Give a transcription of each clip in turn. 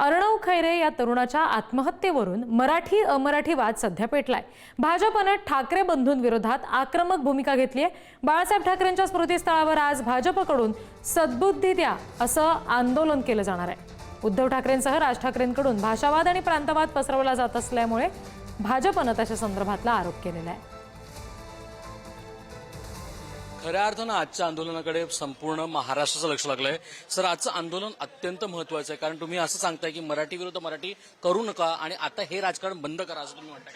अर्णव खैरे या तरुणाच्या आत्महत्येवरून मराठी अमराठी वाद सध्या पेटलाय. भाजपनं ठाकरे बंधूंविरोधात आक्रमक भूमिका घेतली आहे बाळासाहेब ठाकरेंच्या स्मृतीस्थळावर आज भाजपकडून सद्बुद्धी द्या असं आंदोलन केलं जाणार आहे. उद्धव ठाकरेंसह राज ठाकरेंकडून भाषावाद आणि प्रांतवाद पसरवला जात असल्यामुळे भाजपनं त्याच्या संदर्भातला आरोप केलेला आहे. खऱ्या अर्थानं आजच्या आंदोलनाकडे संपूर्ण महाराष्ट्राचं लक्ष लागलंय. सर आजचं आंदोलन अत्यंत महत्वाचं आहे. कारण तुम्ही असं सांगताय की मराठी विरुद्ध मराठी करू नका आणि आता हे राजकारण बंद करा असं तुम्ही म्हणताय.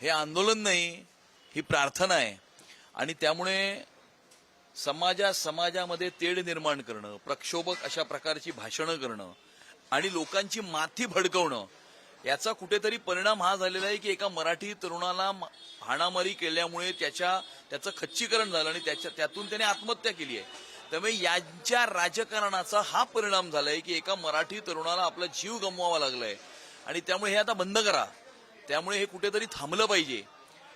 हे आंदोलन नाही ही प्रार्थना आहे. आणि त्यामुळे समाजा समाजामध्ये तेढ निर्माण करणं प्रक्षोभक अशा प्रकारची भाषणं करणं आणि लोकांची माथी भडकवणं याचा कुठेतरी परिणाम हा झालेला आहे की एका मराठी तरुणाला हाणामारी केल्यामुळे त्याच्या त्याचं खच्चीकरण झालं आणि त्याच्या त्यातून त्याने आत्महत्या केली आहे. त्यामुळे यांच्या राजकारणाचा हा परिणाम झालाय की एका मराठी तरुणाला आपला जीव गमवावा लागलाय. आणि त्यामुळे हे आता बंद करा. त्यामुळे हे कुठेतरी थांबलं पाहिजे.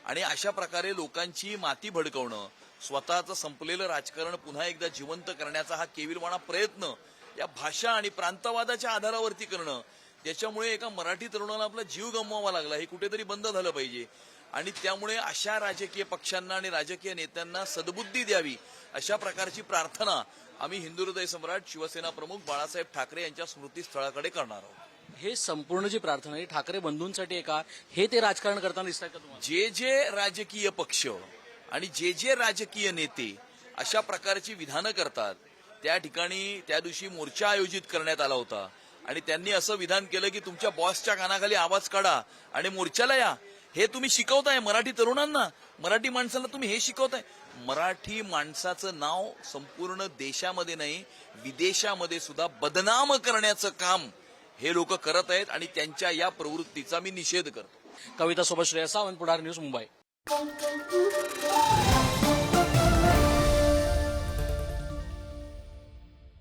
आणि अशा प्रकारे लोकांची माती भडकवणं स्वतःचं संपलेलं राजकारण पुन्हा एकदा जिवंत करण्याचा हा केविलवाणा प्रयत्न या भाषा आणि प्रांतवादाच्या आधारावरती करणं ज्याच्यामुळे एका मराठी तरुणाला आपला जीव गमवावा लागला. हे कुठेतरी बंद झालं पाहिजे. आणि त्यामुळे अशा राजकीय पक्षांना आणि राजकीय नेत्यांना सद्बुद्धी द्यावी अशा प्रकारची प्रार्थना आम्ही हिंदू हृदय सम्राट शिवसेना प्रमुख बाळासाहेब ठाकरे यांच्या स्मृतीस्थळाकडे करणार आहोत. हे संपूर्ण जी प्रार्थना आहे ठाकरे बंधूंसाठी आहे का? हे ते राजकारण करताना दिसतंय का तुम्हाला? जे जे राजकीय पक्ष आणि जे जे राजकीय नेते अशा प्रकारची विधानं करतात त्या ठिकाणी त्या दिवशी मोर्चा आयोजित करण्यात आला होता. आणि त्यांनी असं विधान केलं की तुमच्या बॉसच्या कानाखाली आवाज काढा आणि मोर्चाला या. हे तुम्ही शिकवताय मराठी तरुणांना. मराठी माणसाला तुम्ही हे शिकवताय. मराठी माणसाचं नाव संपूर्ण देशामध्ये नाही विदेशामध्ये सुद्धा बदनाम करण्याचं काम हे लोक करत आहेत आणि त्यांच्या या प्रवृत्तीचा मी निषेध करतो. कविता सोबत श्रेया सावंत पुढार न्यूज मुंबई.